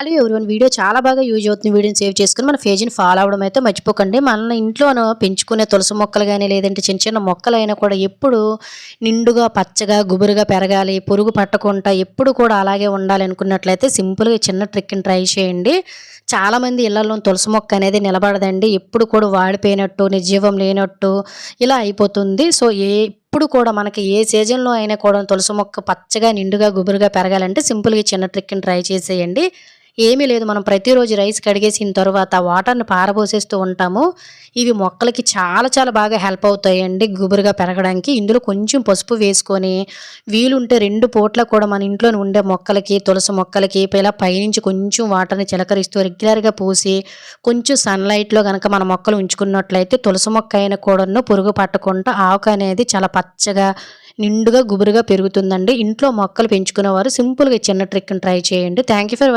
Hello everyone video చాలా బాగా use అవుతుంది. వీడియోని సేవ్ చేసుకుని మన పేజీని ఫాలో అవడం అయితే మర్చిపోకండి. మన ఇంట్లోనూ పెంచుకునే తులసి మొక్కలు కానీ లేదంటే చిన్న చిన్న మొక్కలు అయినా కూడా ఎప్పుడు నిండుగా పచ్చగా గుబురుగా పెరగాలి. పురుగు పట్టకుండా ఎప్పుడు కూడా అలాగే ఉండాలి అనుకున్నట్లయితే సింపుల్గా చిన్న ట్రిక్ని ట్రై చేయండి. చాలామంది ఇళ్ళలో తులసి మొక్క అనేది నిలబడదండి. ఎప్పుడు కూడా వాడిపోయినట్టు నిర్జీవం లేనట్టు ఇలా అయిపోతుంది. సో ఏ ఎప్పుడు కూడా మనకి ఏ సీజన్లో అయినా కూడా తులసి మొక్క పచ్చగా నిండుగా గుబురుగా పెరగాలంటే సింపుల్గా చిన్న ట్రిక్ని ట్రై చేసేయండి. ఏమీ లేదు. మనం ప్రతిరోజు రైస్ కడిగేసిన తర్వాత వాటర్ని పారబోసేస్తూ ఉంటాము. ఇవి మొక్కలకి చాలా చాలా బాగా హెల్ప్ అవుతాయండి గుబురుగా పెరగడానికి. ఇందులో కొంచెం పసుపు వేసుకొని వీలుంటే రెండు పూట్ల కూడా మన ఇంట్లో ఉండే మొక్కలకి తులసి మొక్కలకి ఇలా పైనుంచి కొంచెం వాటర్ని చిలకరిస్తూ రెగ్యులర్గా పూసి కొంచెం సన్లైట్లో కనుక మన మొక్కలు ఉంచుకున్నట్లయితే తులసి మొక్క అయిన కూడాను పురుగు పట్టకుండా ఆకు అనేది చాలా పచ్చగా నిండుగా గుబురుగా పెరుగుతుందండి. ఇంట్లో మొక్కలు పెంచుకునేవారు. సింపుల్గా చిన్న ట్రిక్ని ట్రై చేయండి. Thank you for